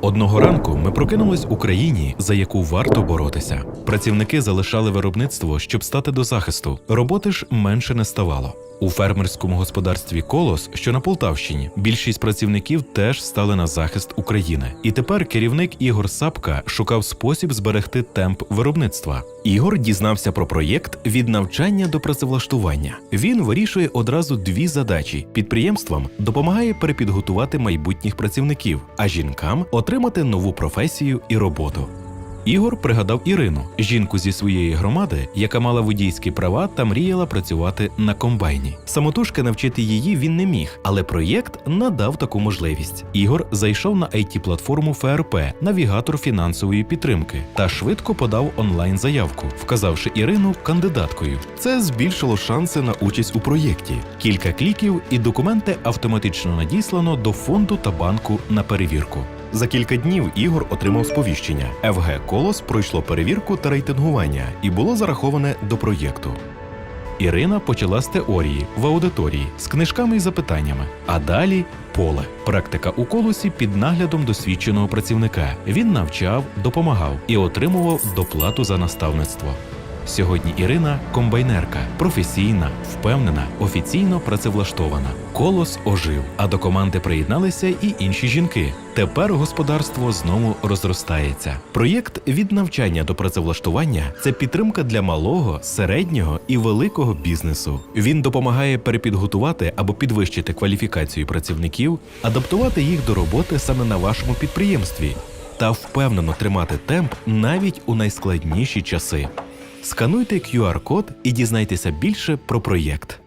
Одного ранку ми прокинулись у країні, за яку варто боротися. Працівники залишали виробництво, щоб стати до захисту. Роботи ж менше не ставало. У фермерському господарстві Колос, що на Полтавщині, більшість працівників теж стали на захист України. І тепер керівник Ігор Сапка шукав спосіб зберегти темп виробництва. Ігор дізнався про проєкт від навчання до працевлаштування. Він вирішує одразу дві задачі: підприємствам допомагає перепідготувати майбутніх працівників, а жінкам отримати нову професію і роботу. Ігор пригадав Ірину, жінку зі своєї громади, яка мала водійські права та мріяла працювати на комбайні. Самотужки навчити її він не міг, але проєкт надав таку можливість. Ігор зайшов на it платформу ФРП, навігатор фінансової підтримки, та швидко подав онлайн заявку, вказавши Ірину кандидаткою. Це збільшило шанси на участь у проєкті. Кілька кліків, і документи автоматично надіслано до фонду та банку на перевірку. За кілька днів Ігор отримав сповіщення. ФГ Колос пройшло перевірку та рейтингування і було зараховане до проєкту. Ірина почала з теорії в аудиторії з книжками і запитаннями. А далі поле. Практика у колосі під наглядом досвідченого працівника. Він навчав, допомагав і отримував доплату за наставництво. Сьогодні Ірина комбайнерка, професійна, впевнена, офіційно працевлаштована. Колос ожив, а до команди приєдналися і інші жінки. Тепер господарство знову розростається. Проєкт від навчання до працевлаштування це підтримка для малого, середнього і великого бізнесу. Він допомагає перепідготувати або підвищити кваліфікацію працівників, адаптувати їх до роботи саме на вашому підприємстві та впевнено тримати темп навіть у найскладніші часи. Скануйте QR-код і дізнайтеся більше про проєкт.